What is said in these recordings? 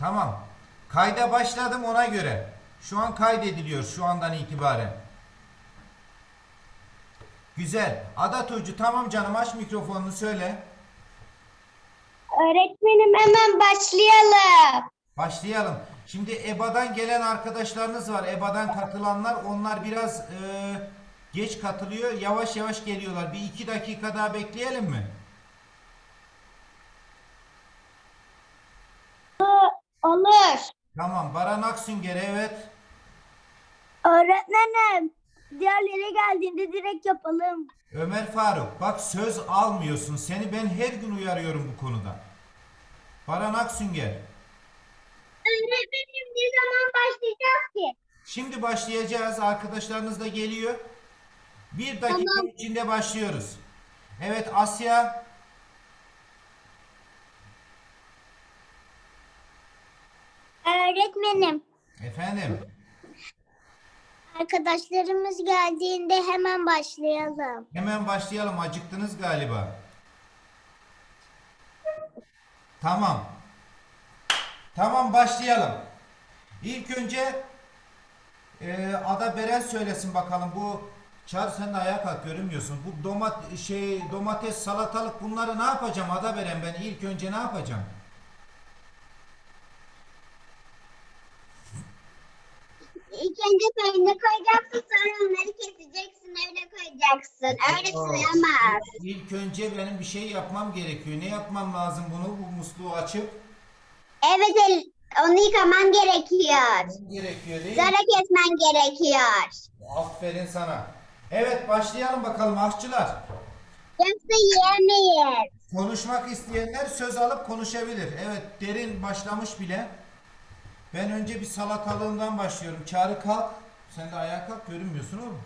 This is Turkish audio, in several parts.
Tamam. Kayda başladım ona göre. Şu an kaydediliyor şu andan itibaren. Güzel. Ada Tuğcu tamam canım aç mikrofonunu söyle. Öğretmenim hemen başlayalım. Başlayalım. Şimdi EBA'dan gelen arkadaşlarınız var. EBA'dan katılanlar. Onlar biraz e, geç katılıyor. Yavaş yavaş geliyorlar. Bir iki dakika daha bekleyelim mi? Olur. Tamam. Baran Aksünger evet. Öğretmenim diğerleri geldiğinde direkt yapalım. Ömer Faruk bak söz almıyorsun. Seni ben her gün uyarıyorum bu konuda. Baran Aksünger. Öğretmenim ne zaman başlayacağız ki? Şimdi başlayacağız. Arkadaşlarınız da geliyor. Bir dakika Tamam. içinde başlıyoruz. Evet Asya. Öğretmenim Efendim. arkadaşlarımız geldiğinde hemen başlayalım. Hemen başlayalım. Acıktınız galiba. Tamam. Tamam başlayalım. İlk önce e, Ada Beren söylesin bakalım bu Çağrı sen de ayağa kalk görünmüyorsun. Bu domat şey domates, salatalık bunları ne yapacağım Ada Beren ben ilk önce ne yapacağım? İlk önce peynir koyacaksın sonra onları keseceksin öyle koyacaksın. Öyle sığamaz. İlk önce benim bir şey yapmam gerekiyor. Ne yapmam lazım bunu? Bu musluğu açıp Evet el, onu yıkaman gerekiyor. gerekiyor değil mi? Sonra kesmen gerekiyor. Aferin sana. Evet başlayalım bakalım aşçılar. Yoksa yiyemeyiz. Konuşmak isteyenler söz alıp konuşabilir. Evet derin başlamış bile. Ben önce bir salatalığından başlıyorum. Çağrı kalk. Sen de ayağa kalk görünmüyorsun oğlum.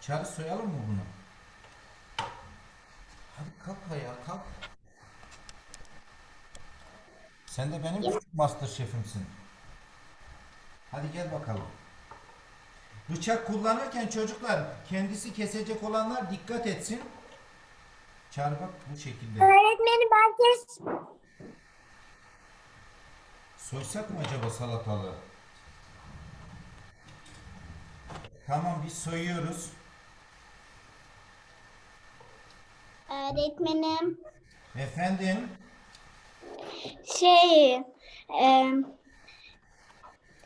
Çağrı soyalım mı bunu? Hadi kalk ayağa kalk. Sen de benim küçük master şefimsin. Hadi gel bakalım. Bıçak kullanırken çocuklar kendisi kesecek olanlar dikkat etsin. Çağrı bak bu şekilde. Öğretmenim ben kes. Soysak mı acaba salatalığı? Tamam biz soyuyoruz. Öğretmenim Efendim? şey e,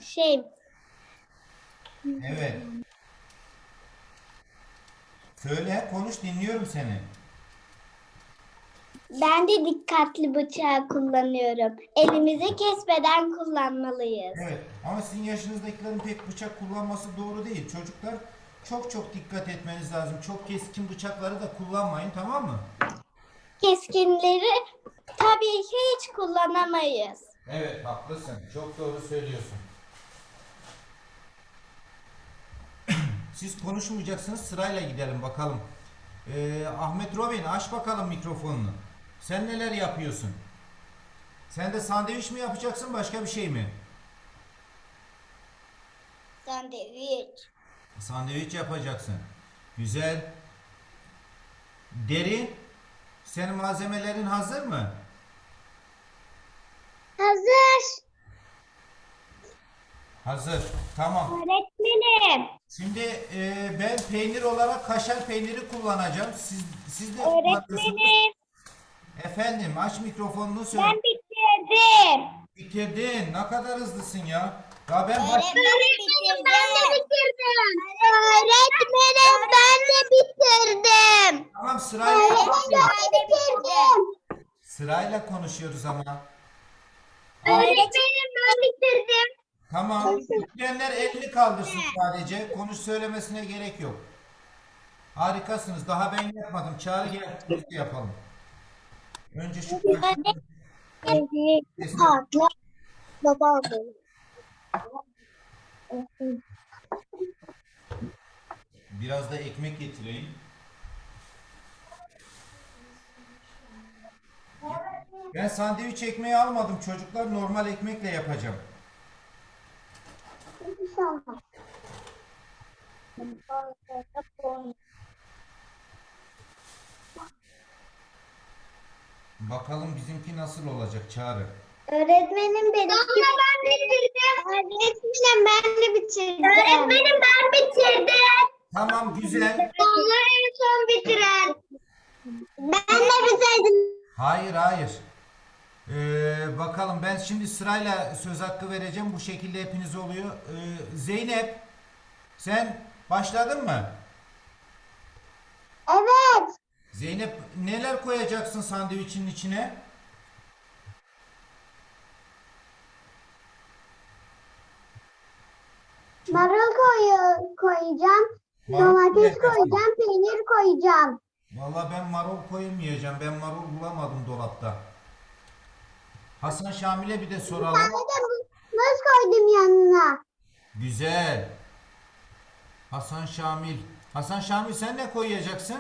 şey Evet. Söyle konuş dinliyorum seni. Ben de dikkatli bıçağı kullanıyorum. Elimizi kesmeden kullanmalıyız. Evet ama sizin yaşınızdakilerin pek bıçak kullanması doğru değil. Çocuklar çok çok dikkat etmeniz lazım. Çok keskin bıçakları da kullanmayın tamam mı? Keskinleri tabii ki hiç kullanamayız. Evet haklısın. Çok doğru söylüyorsun. Siz konuşmayacaksınız sırayla gidelim bakalım. Ee, Ahmet Robin aç bakalım mikrofonunu. Sen neler yapıyorsun? Sen de sandviç mi yapacaksın başka bir şey mi? Sandviç. Sandviç yapacaksın. Güzel. Deri. Senin malzemelerin hazır mı? Hazır. Hazır. Tamam. Öğretmenim. Şimdi e, ben peynir olarak kaşar peyniri kullanacağım. Siz siz de. Öğretmenim. Efendim aç mikrofonunu söyle. Ben bitirdim. Bitirdin. Ne kadar hızlısın ya. Ya ben baş... Öğretmenim ben de bitirdim. Öğretmenim ben de bitirdim. Tamam sırayla Öğretmenim ben de bitirdim. sırayla konuşuyoruz ama. Öğretmenim ben bitirdim. Tamam. Bitirenler elini kaldırsın sadece. Konuş söylemesine gerek yok. Harikasınız. Daha ben yapmadım. Çağrı gel. Yapalım. Önce şu Haklı. Baba biraz da ekmek getireyim. Ben sandviç ekmeği almadım. Çocuklar normal ekmekle yapacağım. Bakalım bizimki nasıl olacak Çağrı. Öğretmenim benim. Sonra ben bitirdim. Öğretmenim ben de bitirdim. Öğretmenim ben bitirdim. Tamam güzel. Onlar en son bitiren. Ben de bitirdim. Hayır hayır. Ee, bakalım ben şimdi sırayla söz hakkı vereceğim. Bu şekilde hepiniz oluyor. Ee, Zeynep sen başladın mı? Evet. Zeynep neler koyacaksın sandviçin içine? Marul koyu, koyacağım. Marul Domates koyacağım. Peynir koyacağım. Vallahi ben marul koymayacağım. Ben marul bulamadım dolapta. Hasan Şamil'e bir de Bir soralım. tane de muz koydum yanına. Güzel. Hasan Şamil. Hasan Şamil sen ne koyacaksın?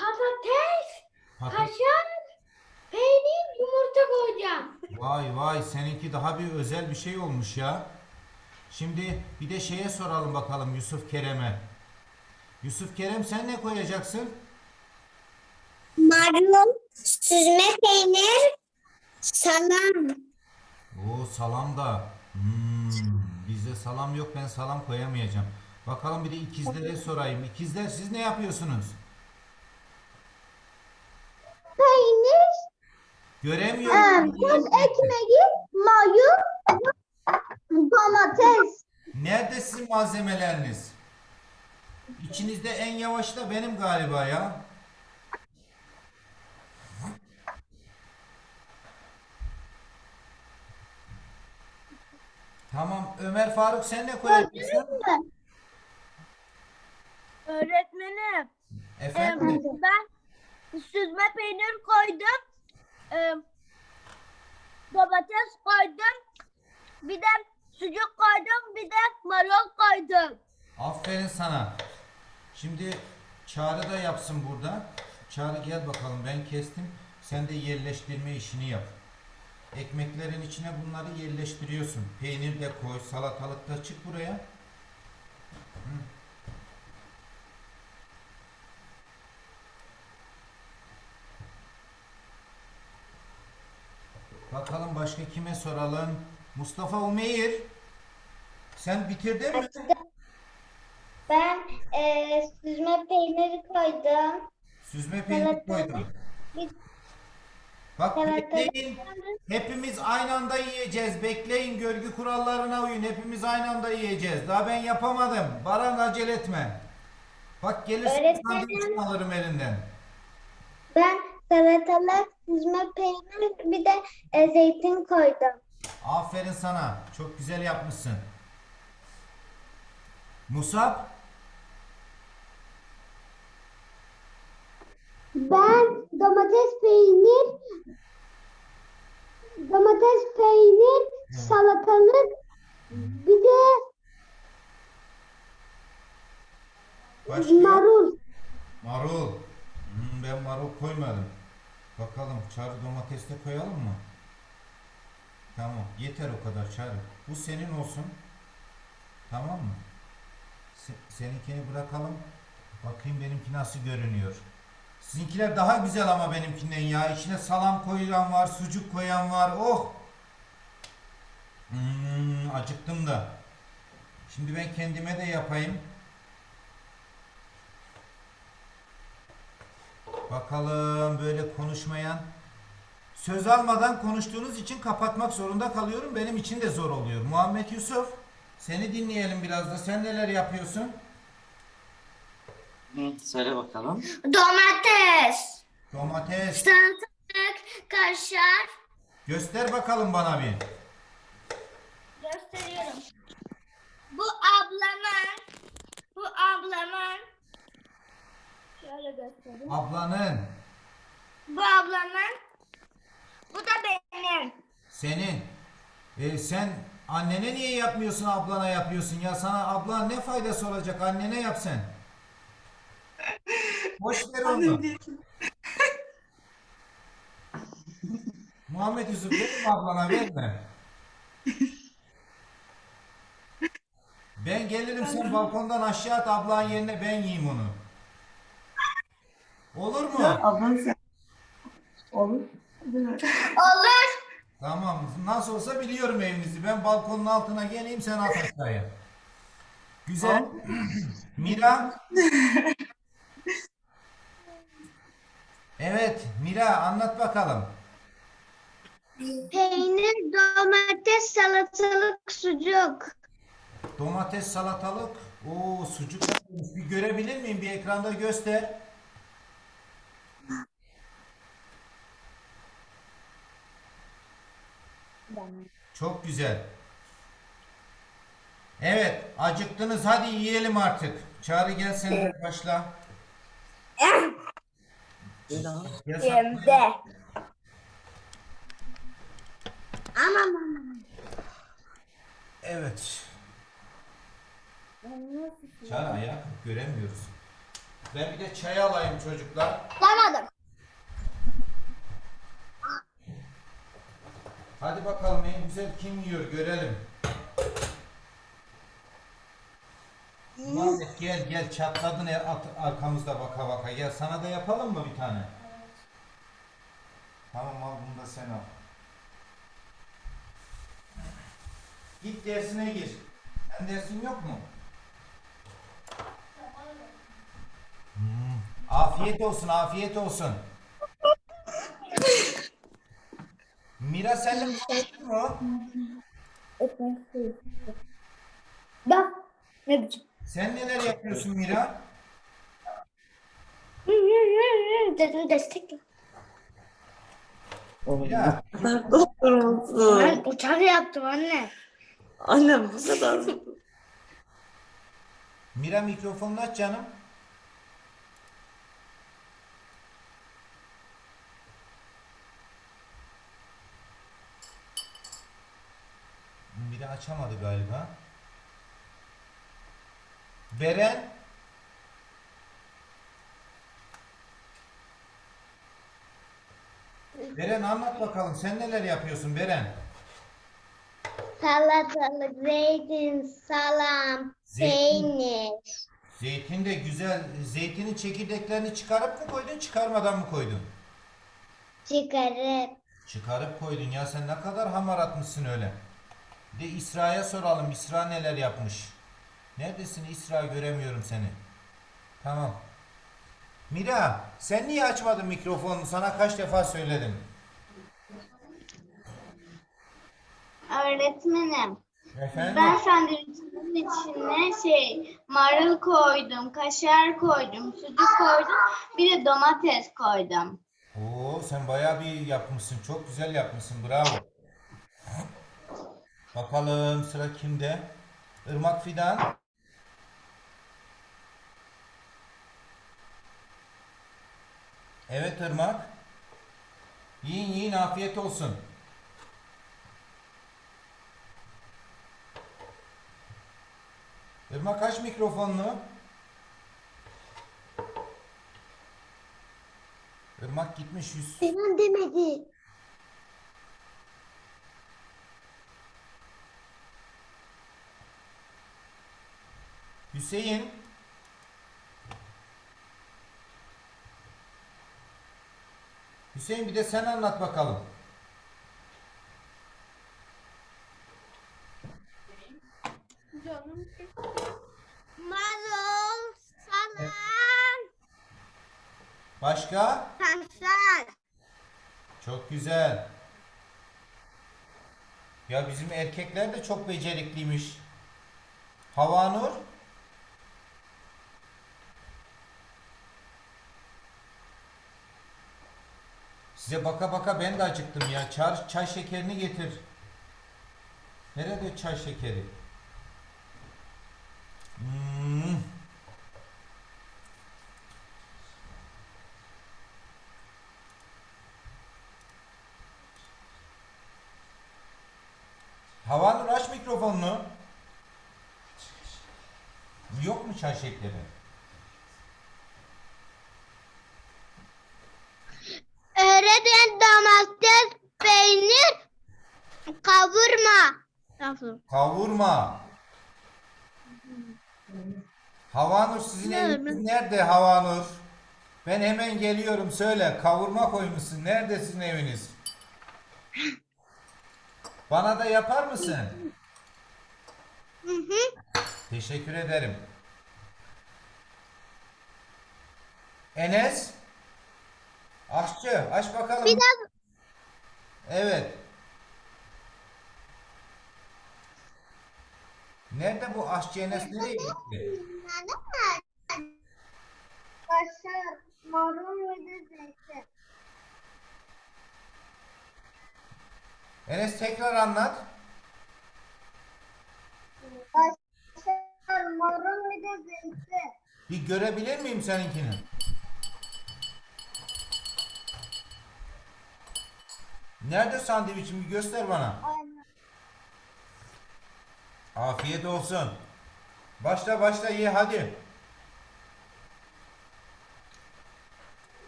Patates, Pat- kaşar, peynir, yumurta koyacağım. Vay vay seninki daha bir özel bir şey olmuş ya. Şimdi bir de şeye soralım bakalım Yusuf Kerem'e. Yusuf Kerem sen ne koyacaksın? Marul, süzme peynir, salam. Oo salam da. Hmm, bizde salam yok ben salam koyamayacağım. Bakalım bir de ikizlere sorayım. İkizler siz ne yapıyorsunuz? Peynir, Göremiyorum. tuz ekmeği, mayo, domates. Nerede sizin malzemeleriniz? İçinizde en yavaş da benim galiba ya. Tamam Ömer Faruk sen ne koyacaksın? Öğretmenim, Efendim? ben süzme peynir koydum, em, domates koydum, bir de sucuk koydum, bir de marul koydum. Aferin sana. Şimdi Çağrı da yapsın burada. Çağrı gel bakalım ben kestim. Sen de yerleştirme işini yap. Ekmeklerin içine bunları yerleştiriyorsun. Peynir de koy, salatalık da çık buraya. Hı. Bakalım başka kime soralım? Mustafa Umeyr. Sen bitirdin mi? Ben e, süzme peyniri koydum. Süzme peynir Evet, koydum. Bak Evet, bekleyin. Hepimiz aynı anda yiyeceğiz. Bekleyin görgü kurallarına uyun. Hepimiz aynı anda yiyeceğiz. Daha ben yapamadım. Baran acele etme. Bak gelirsin Öğretmenim. sandviç alırım elinden. Ben salatalık, süzme peynir, bir de e, zeytin koydum. Aferin sana. Çok güzel yapmışsın. Musab. Ben domates peynir, domates peynir, salatalık, bir de Başka? marul. Marul. Hmm, ben marul koymadım. Bakalım çarı domates de koyalım mı? Tamam. Yeter o kadar çarı. Bu senin olsun. Tamam mı? Se- seninkini bırakalım. Bakayım benimki nasıl görünüyor. Sizinkiler daha güzel ama benimkinden ya. İçine salam koyan var, sucuk koyan var. Oh! Hmm, acıktım da. Şimdi ben kendime de yapayım. Bakalım böyle konuşmayan. Söz almadan konuştuğunuz için kapatmak zorunda kalıyorum. Benim için de zor oluyor. Muhammed Yusuf, seni dinleyelim biraz da. Sen neler yapıyorsun? Hı, söyle bakalım. Domates, Domates. salatalık, kaşar. Göster bakalım bana bir. Gösteriyorum. Bu ablamın, bu ablamın, şöyle göstereyim. Ablanın, Bu ablamın, bu da benim. senin. E, sen annene niye yapmıyorsun, ablana yapıyorsun ya? Sana ablan ne faydası olacak? Annene yap sen. Boş ver onu. Muhammed Yusuf verme ablana verme. Ben gelirim sen balkondan aşağı at ablan yerine ben yiyeyim onu. Olur mu? Ablan sen. Olur. Olur. Tamam. Nasıl olsa biliyorum evinizi. Ben balkonun altına geleyim sen at aşağıya. Güzel. Mira. Evet, Mira anlat bakalım. Peynir, domates, salatalık, sucuk. Domates, salatalık. Oo, sucuk. Bir görebilir miyim? Bir ekranda göster. Çok güzel. Evet, acıktınız. Hadi yiyelim artık. Çağrı gel sen de başla. Gel sen- Yemde. Aman. Evet. Çağrı ayağı göremiyoruz. Ben bir de çay alayım çocuklar. Bulamadım. Hadi bakalım en güzel kim yiyor görelim. Muhammed gel gel çatladın ya at, arkamızda baka baka. Gel sana da yapalım mı bir tane? Tamam al bunu da sen al. Git dersine gir. Sen dersin yok mu? Hmm, Afiyet olsun, afiyet olsun. Mira seninle konuştun mu? Bak. Ne biçim? Sen neler yapıyorsun Mira? Dedim destekle. Mira, doktor musun? Ben uçak yaptım anne. Annem bu kadar mı? Mira mikrofonunu aç canım. Mira açamadı galiba. Beren. Beren anlat bakalım sen neler yapıyorsun Beren? Salatalık, zeytin, salam, Zeytin. peynir. Zeytin de güzel. Zeytinin çekirdeklerini çıkarıp mı koydun çıkarmadan mı koydun? Çıkarıp. Çıkarıp koydun ya sen ne kadar hamar atmışsın öyle. De İsra'ya soralım. İsra neler yapmış? Neredesin İsra göremiyorum seni. Tamam. Mira sen niye açmadın mikrofonunu? Sana kaç defa söyledim. Öğretmenim. Efendim? Ben sandviçimin içine şey marul koydum, kaşar koydum, sucuk koydum, bir de domates koydum. Oo sen bayağı bir yapmışsın. Çok güzel yapmışsın. Bravo. Bakalım sıra kimde? Irmak Fidan. Evet Irmak. Yiyin yiyin afiyet olsun. Irmak aç mikrofonunu. Irmak gitmiş yüz. Benim demedi. Hüseyin. Hüseyin bir de sen anlat bakalım. Marul, salam, Başka? kaşar. Çok güzel. Ya bizim erkekler de çok becerikliymiş. Havanur. Size baka baka ben de acıktım ya. Çar, çay şekerini getir. Nerede çay şekeri? Hmm. Havanur aç mikrofonunu. Yok mu çay şekeri? Öğretmen domates, peynir, kavurma. Nasıl? Kavurma. Havanur sizin eviniz nerede Havanur? Ben hemen geliyorum söyle. Kavurma koymuşsun. Nerede sizin eviniz? Bana da yapar mısın? Hı hı. Teşekkür ederim. Enes? Aşçı, aç bakalım. Bir daha Evet. Nerede bu aşçı Enes nereye gitti? kaşar, marul ve zeytin. Enes tekrar anlat. Kaşar, marul ve zeytin. Bir görebilir miyim seninkini? Nerede sandviçin bir göster bana. Aynen. Afiyet olsun. Başla başla ye hadi.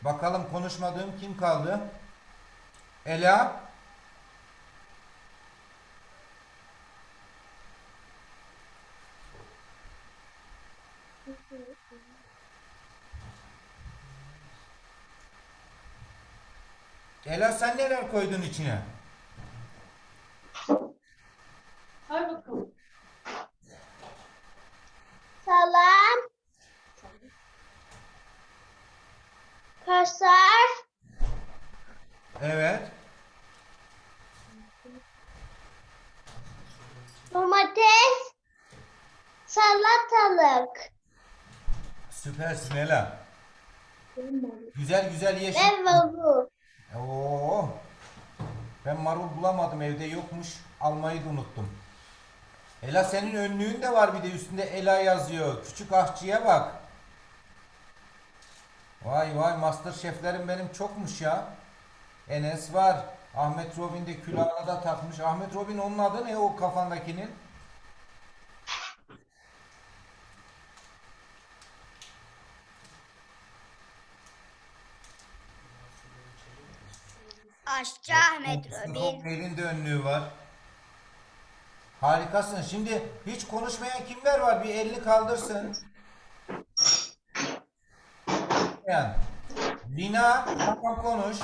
Bakalım konuşmadığım kim kaldı? Ela. Ela sen neler koydun içine? Salam. Kaşar. Evet. Domates. Salatalık. Süpersin Ela. Güzel güzel ye Ve şimdi. marul. Oo. Ben marul bulamadım evde yokmuş. Almayı da unuttum. Ela senin önlüğün de var bir de üstünde Ela yazıyor. Küçük aşçıya bak. Vay vay master şeflerim benim çokmuş ya. Enes var. Ahmet Robin de külahını da takmış. Ahmet Robin onun adı ne o kafandakinin? Aşçı Ahmet Robin. elinde önlüğü var. Harikasın. Şimdi hiç konuşmayan kimler var? Bir elini kaldırsın. Yani. Lina, tamam konuş.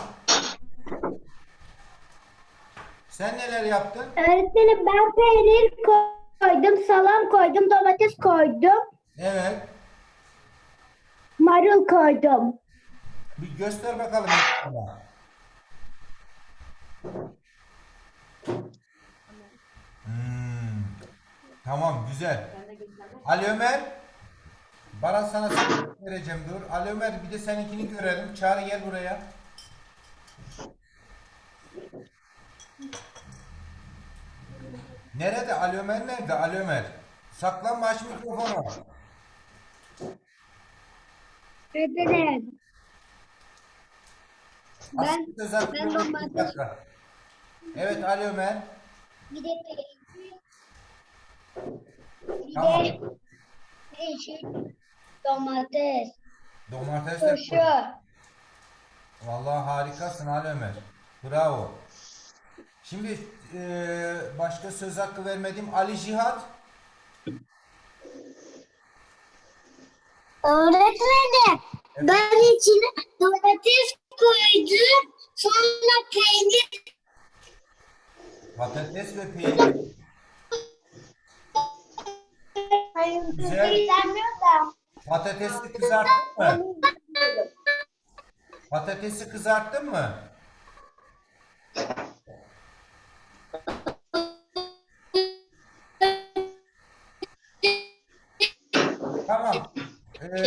Sen neler yaptın? Öğretmenim ben peynir koydum, salam koydum, domates koydum, Evet. marul koydum. Bir göster bakalım. Hmm. Tamam güzel. Ali Ömer. Bana sana vereceğim dur. Ali Ömer bir de seninkini görelim. Çağrı gel buraya. Nerede? Ali Ömer nerede? Ali Ömer. Saklanma aç mikrofonu. Öğretmenim. Ben, hakkı ben Bir dakika. Evet Ali Ömer. Bir de. Bir Tamam. de yeşil domates. Domates de Turşu. Vallahi harikasın Ali Ömer. Bravo. Şimdi eee, başka söz hakkı vermedim. Ali Cihat. Öğretmenim ben içine domates koydum. Sonra peynir Patates ve peynir. Hayır, Güzel. istemiyor da. Patatesi kızarttın mı? Patatesi kızarttın mı? Tamam. Koydum.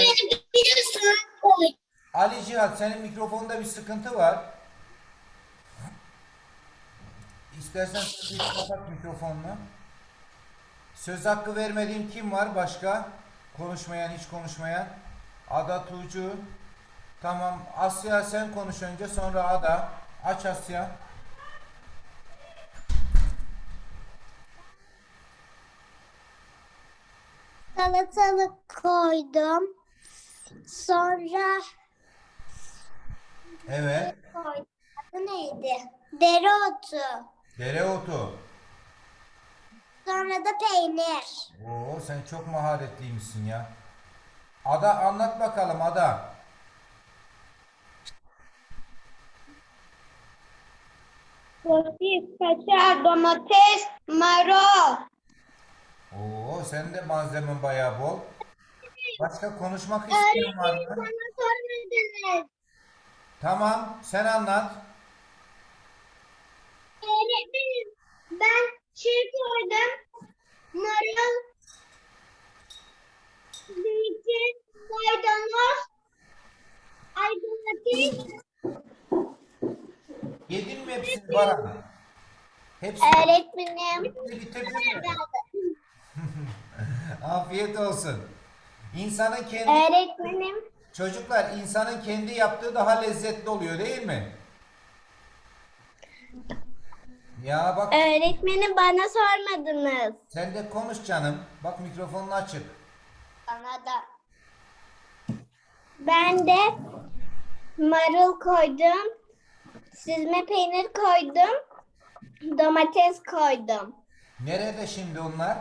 Ali Cihat senin mikrofonda bir sıkıntı var. İstersen kapat mikrofonunu. Söz hakkı vermediğim kim var başka? Konuşmayan, hiç konuşmayan. Ada Tuğcu. Tamam. Asya sen konuş önce sonra Ada. Aç Asya. Salatalık koydum. Sonra Evet. koydum. Adı neydi? Dereotu. Dereotu. Sonra da peynir. Oo sen çok maharetliymişsin ya. Ada anlat bakalım Ada. Sosis, kaşar, domates, marul. Oo sen de malzemen bayağı bol. Başka konuşmak isteyen var Tamam sen anlat. Baran? Hepsini Öğretmenim. hepsini bitirdin mi? Afiyet olsun. İnsanın kendi Öğretmenim. çocuklar insanın kendi yaptığı daha lezzetli oluyor değil mi? Ya bak Öğretmenim bana sormadınız. sen de konuş canım. Bak mikrofonun açık. Bana da. Ben de marul koydum. Süzme peynir koydum. Domates koydum. Nerede şimdi onlar?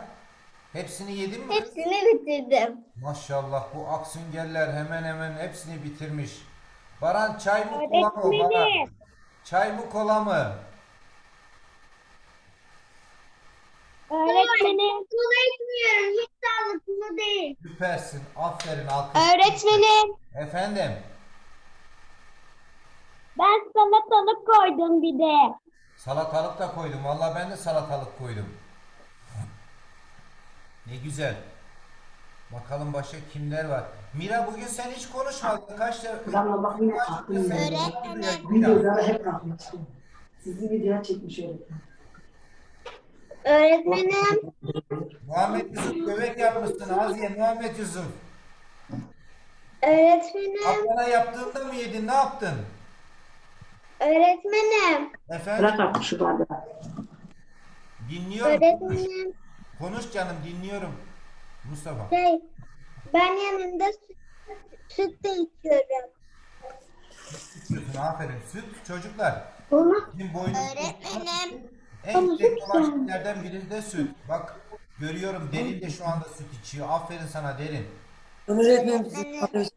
Hepsini yedin mi? Hepsini bitirdim. Maşallah bu aksüngerler hemen hemen hepsini bitirmiş. Baran çay mı kola mı o Baran? Öğretmenim. Çay mı kola mı? Öğretmenim. Kola içmiyorum. Hiç sağlıklı değil. Süpersin. Aferin alkış. Öğretmenim. Efendim. Ben salatalık koydum bir de. Salatalık da koydum. Vallahi ben de salatalık koydum. Ne güzel. Bakalım başka kimler var? Mira bugün sen hiç konuşmadın. Kaç da Damla bak yine aklım geldi. Videoları hep atmıştım. Sizi videoya çekmiş öğretmen. Öğretmenim. Muhammed Yusuf bebek yapmışsın Aziye Muhammed Yusuf. Öğretmenim. Ablana yaptığında mı yedin? Ne yaptın? Öğretmenim. Efendim? Bırak artık şu bardağı. Dinliyorum. Öğretmenim. Konuş canım dinliyorum. Mustafa. Şey, ben yanında süt, süt de içiyorum. İçiyorsun aferin. Süt çocuklar. Bizim öğretmenim. en yüksek olan şeylerden biri de süt. Bak görüyorum Derin de şu anda süt içiyor. Aferin sana Derin. Öğretmenim.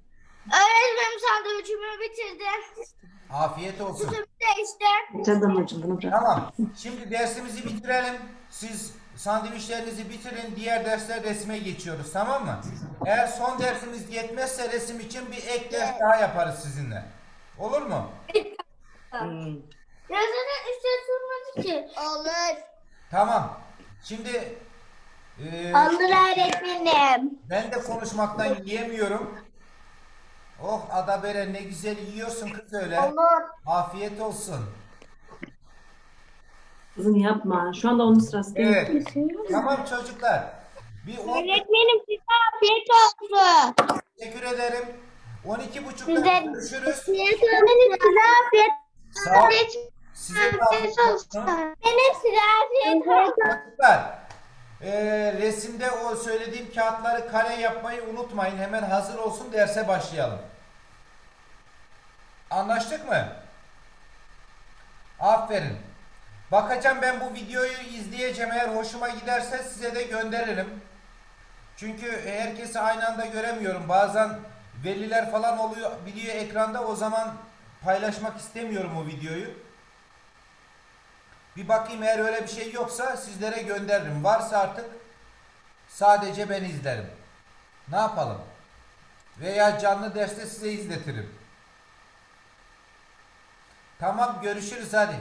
Öğretmenim sandviçimi bitirdi. Afiyet olsun. Sütümü de içti. Yeter damlacığım bunu bırak. Tamam. Şimdi dersimizi bitirelim. Siz sandviçlerinizi bitirin. Diğer dersler resme geçiyoruz. Tamam mı? Eğer son dersimiz yetmezse resim için bir ek ders daha yaparız sizinle. Olur mu? Hmm. Ya zaten üstüne sormadı ki. Olur. Tamam. Şimdi e, Olur öğretmenim. ben de konuşmaktan yiyemiyorum. Oh Adabere ne güzel yiyorsun kız öyle. Olur. Afiyet olsun. Kızım yapma. Şu anda onun sırası değil. Evet. Tamam çocuklar. Bir on, Öğretmenim size afiyet olsun. teşekkür ederim. 12.30'da Size görüşürüz. Öğretmenim size afiyet Sağ ol. Size de afiyet olsun. Benim size afiyet olsun. Çocuklar, eee, resimde o söylediğim kağıtları kare yapmayı unutmayın. Hemen hazır olsun derse başlayalım. Anlaştık mı? Aferin. Bakacağım ben bu videoyu izleyeceğim. Eğer hoşuma giderse size de gönderirim. Çünkü herkesi aynı anda göremiyorum. Bazen veliler falan oluyor biliyor ekranda. O zaman paylaşmak istemiyorum o videoyu. Bir bakayım eğer öyle bir şey yoksa sizlere gönderirim. Varsa artık sadece ben izlerim. Ne yapalım? Veya canlı derste size izletirim. Tamam görüşürüz hadi.